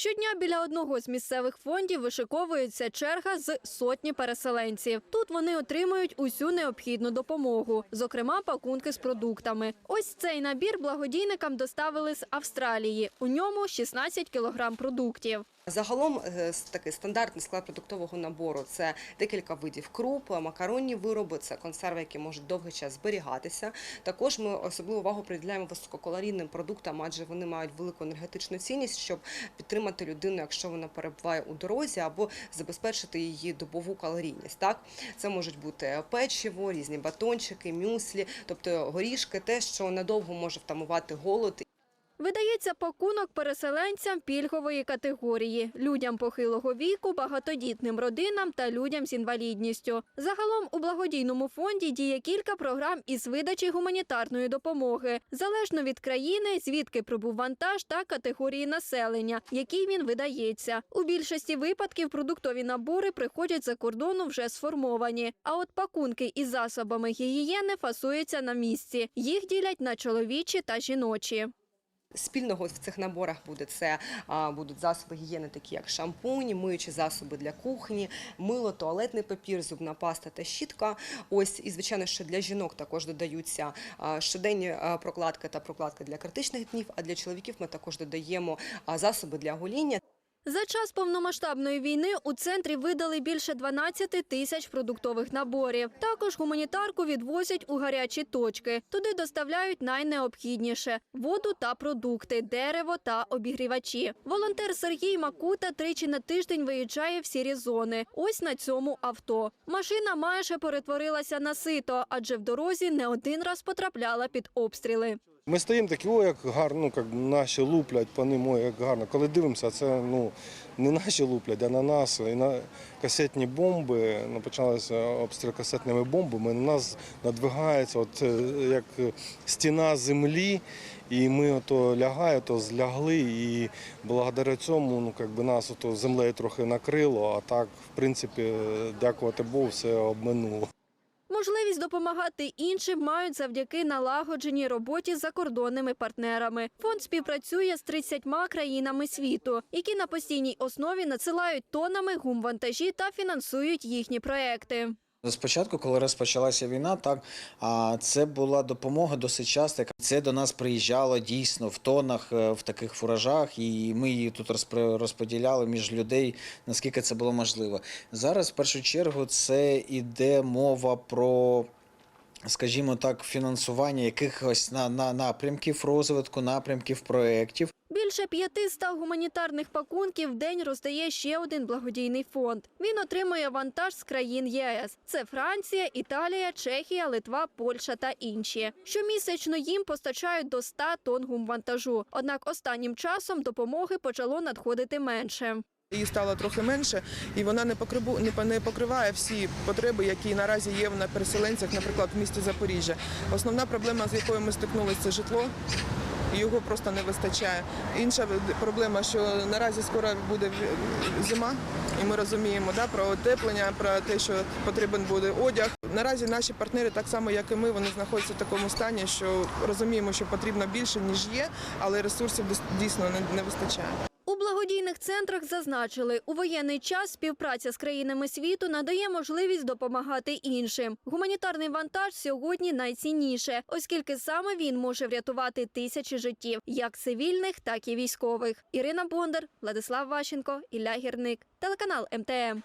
Щодня біля одного з місцевих фондів вишиковується черга з сотні переселенців. Тут вони отримують усю необхідну допомогу, зокрема пакунки з продуктами. Ось цей набір благодійникам доставили з Австралії. У ньому 16 кілограм продуктів. Загалом е, такий стандартний склад продуктового набору це декілька видів круп, макаронні вироби, це консерви, які можуть довгий час зберігатися. Також ми особливу увагу приділяємо висококалорійним продуктам, адже вони мають велику енергетичну цінність, щоб підтримати людину, якщо вона перебуває у дорозі, або забезпечити її добову калорійність. Так це можуть бути печиво, різні батончики, мюслі, тобто горішки, те, що надовго може втамувати голод Видається пакунок переселенцям пільгової категорії, людям похилого віку, багатодітним родинам та людям з інвалідністю. Загалом у благодійному фонді діє кілька програм із видачі гуманітарної допомоги, залежно від країни, звідки прибув вантаж та категорії населення, який він видається. У більшості випадків продуктові набори приходять за кордону вже сформовані. А от пакунки із засобами гігієни фасуються на місці. Їх ділять на чоловічі та жіночі. Спільного в цих наборах буде це будуть засоби гігієни, такі як шампунь, миючі засоби для кухні, мило, туалетний папір, зубна паста та щітка. Ось і звичайно, що для жінок також додаються щоденні прокладки та прокладки для критичних днів. А для чоловіків ми також додаємо засоби для гоління. За час повномасштабної війни у центрі видали більше 12 тисяч продуктових наборів. Також гуманітарку відвозять у гарячі точки. Туди доставляють найнеобхідніше – воду та продукти, дерево та обігрівачі. Волонтер Сергій Макута тричі на тиждень виїжджає в сірі зони. Ось на цьому авто. Машина майже перетворилася на сито, адже в дорозі не один раз потрапляла під обстріли. Ми стоїмо такі, о, як гарно, ну, як наші луплять по ним, ой, як гарно. Коли дивимося, це ну, не наші луплять, а на нас. І на касетні бомби, ну, почалися обстріл касетними бомбами, на нас надвигається от, е, як стіна землі. І ми ото лягає, то злягли, і благодаря цьому ну, как би нас ото землею трохи накрило, а так, в принципі, дякувати Богу, все обминуло. Можливість допомагати іншим мають завдяки налагодженій роботі з закордонними партнерами. Фонд співпрацює з 30 країнами світу, які на постійній основі надсилають тонами гумвантажі та фінансують їхні проекти. Спочатку, коли розпочалася війна, так це була допомога досить часто. Це до нас приїжджало дійсно в тонах, е, в таких фуражах, і ми її тут розподіляли між людей, наскільки це було можливо. Зараз, в першу чергу, це іде мова про. Скажімо так, фінансування якихось на, на напрямків розвитку, напрямків проєктів. Більше 500 гуманітарних пакунків в день роздає ще один благодійний фонд. Він отримує вантаж з країн ЄС. Це Франція, Італія, Чехія, Литва, Польща та інші. Щомісячно їм постачають до 100 тонн гумвантажу. Однак останнім часом допомоги почало надходити менше. Її стало трохи менше, і вона не не покриває всі потреби, які наразі є на переселенцях, наприклад, в місті Запоріжжя. Основна проблема, з якою ми стикнулися, це житло. І Його просто не вистачає. Інша проблема, що наразі скоро буде зима, і ми розуміємо да, про отеплення, про те, що потрібен буде одяг. Наразі наші партнери, так само як і ми, вони знаходяться в такому стані, що розуміємо, що потрібно більше ніж є, але ресурсів дійсно не вистачає. Благодійних центрах зазначили, у воєнний час співпраця з країнами світу надає можливість допомагати іншим. Гуманітарний вантаж сьогодні найцінніше, оскільки саме він може врятувати тисячі життів, як цивільних, так і військових. Ірина Бондар, Владислав Ващенко, Ілля Гірник, телеканал МТМ.